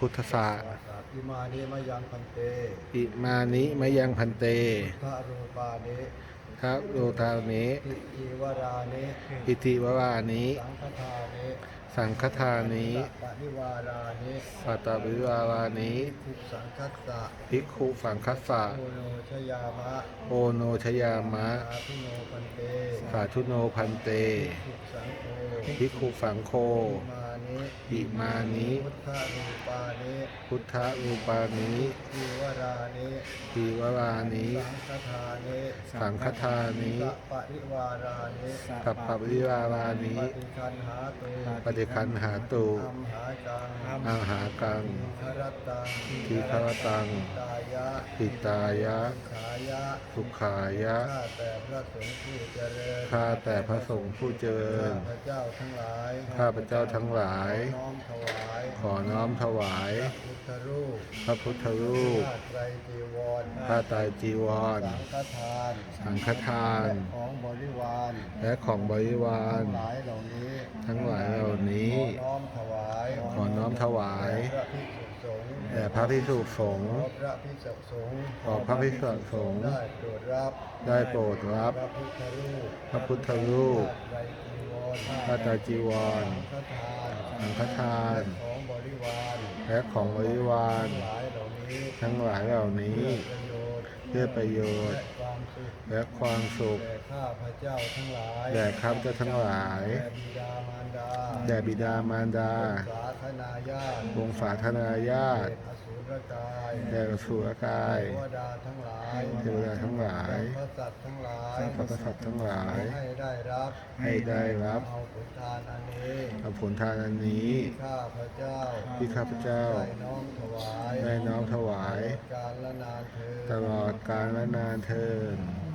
พุทธศาสอิมานิมะยังพันเตอิมานิมะยังพันเตทะรูปานิทัพโลตานิทิอีวรานิอิติวรานิสังฆทานิ สังฆทานิปฏิวารานิปัตตวิวารานิคุสังคัสสะภิกขุสังคัสสะโอโนชยามะโอโนชยามะอาทิโนพันเตสาธุโนพันเตคุสังโฆภิกขุสังโฆมานิอิมานิพุทธรูปานิพุทธรูปานิทิวรานิทีวรานิสังฆทานิสังฆทานิสัปปริวารานิสัพพวิวารานิปฏิคันหาตุปฏิคันหาตุอัมหากังอาหากังครตังทีฆรตังตายะปิตายะขายะสุขายะข้าแต่พระสงฆ์ผู้เจริญข้าแต่พระสงฆ์ผู้เจริญข้าพระเจ้าทั้งหลายข้าพเจ้าทั้งหลายน้อมถวายขอน้อมถวาย พุทธรูปพระพุทธรูปผ้าไตรจีวรผ้าไตรจีวร สังฆทาน สังฆทานและของบริวาร และของบริวาร ทั้งหลายเหล่านี้ ทั้งหลายเหล่านี้ ขอน้อมถวาย ขอน้อมถวายแด่พระภิกษุสงฆ์แด่พระพิสุสงฆ์ขอพระภิกษุสงฆ์ขอพระภิกษุสงฆ์ได้โปรดรับได้โปรดรับ พระพุทธรูป พระพุทธรูปผ้าไตรจีวรผ้าไตรจีวรสังฆทาน และของบริวารทั้งหลายเหล่านี้เพื่อประโยชน์เพื่อปโยนและความสุขแด่ข้าพเจ้าทั้งหลายแด่ข้าพเจ้าทั้งหลายแด่บิดามารดา แด่บิดามารดาสาธนายาตวงศาธนายาตเดชอสุรกายแด่อสุรกายเทวดาทั้งหลายเทวดาทั้งหลายพระสัตว์ทั้งหลายพระสัตว์ทั้งหลาย ให้ได้รับให้ได้รับเอาผลทานอันนี้เอาผลทานอันนี้ที่ข้าพระเจ้าที่ข้าพเจ้าได้น้อมถวายได้น้อมถวาย การละนานเธอญตลอดกาลและนานเทินส